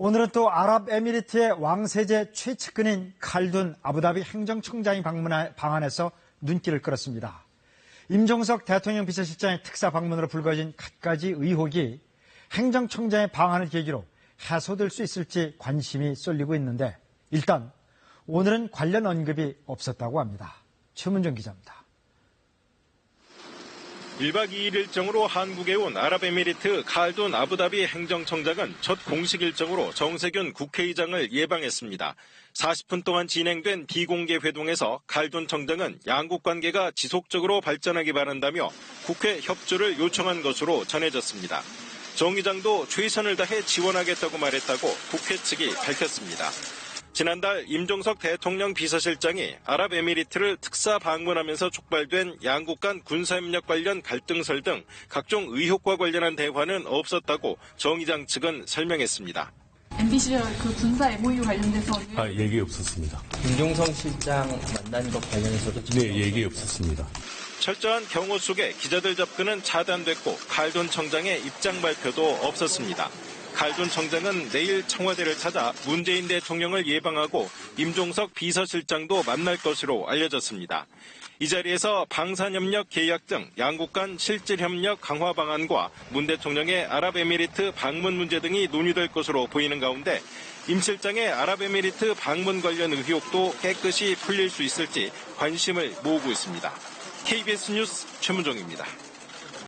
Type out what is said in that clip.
오늘은 또 아랍에미리트의 왕세제 최측근인 칼둔 아부다비 행정총장이 방문한 방안에서 눈길을 끌었습니다. 임종석 대통령 비서실장의 특사 방문으로 불거진 갖가지 의혹이 행정총장의 방한을 계기로 해소될 수 있을지 관심이 쏠리고 있는데 일단 오늘은 관련 언급이 없었다고 합니다. 최문정 기자입니다. 1박 2일 일정으로 한국에 온 아랍에미리트 칼둔 아부다비 행정청장은 첫 공식 일정으로 정세균 국회의장을 예방했습니다. 40분 동안 진행된 비공개 회동에서 칼둔 청장은 양국 관계가 지속적으로 발전하기 바란다며 국회 협조를 요청한 것으로 전해졌습니다. 정 의장도 최선을 다해 지원하겠다고 말했다고 국회 측이 밝혔습니다. 지난달 임종석 대통령 비서실장이 아랍에미리트를 특사 방문하면서 촉발된 양국 간 군사협력 관련 갈등설 등 각종 의혹과 관련한 대화는 없었다고 정 의장 측은 설명했습니다. MB 시절 그 군사 MOU 관련돼서는 아, 얘기 없었습니다. 김종성 실장 만난 것 관련해서도 네, 얘기 없었습니다. 철저한 경호 속에 기자들 접근은 차단됐고 칼돈 청장의 입장 발표도 없었습니다. 칼돈 청장은 내일 청와대를 찾아 문재인 대통령을 예방하고 임종석 비서실장도 만날 것으로 알려졌습니다. 이 자리에서 방산협력 계약 등 양국 간 실질 협력 강화 방안과 문 대통령의 아랍에미리트 방문 문제 등이 논의될 것으로 보이는 가운데 임 실장의 아랍에미리트 방문 관련 의혹도 깨끗이 풀릴 수 있을지 관심을 모으고 있습니다. KBS 뉴스 최문정입니다.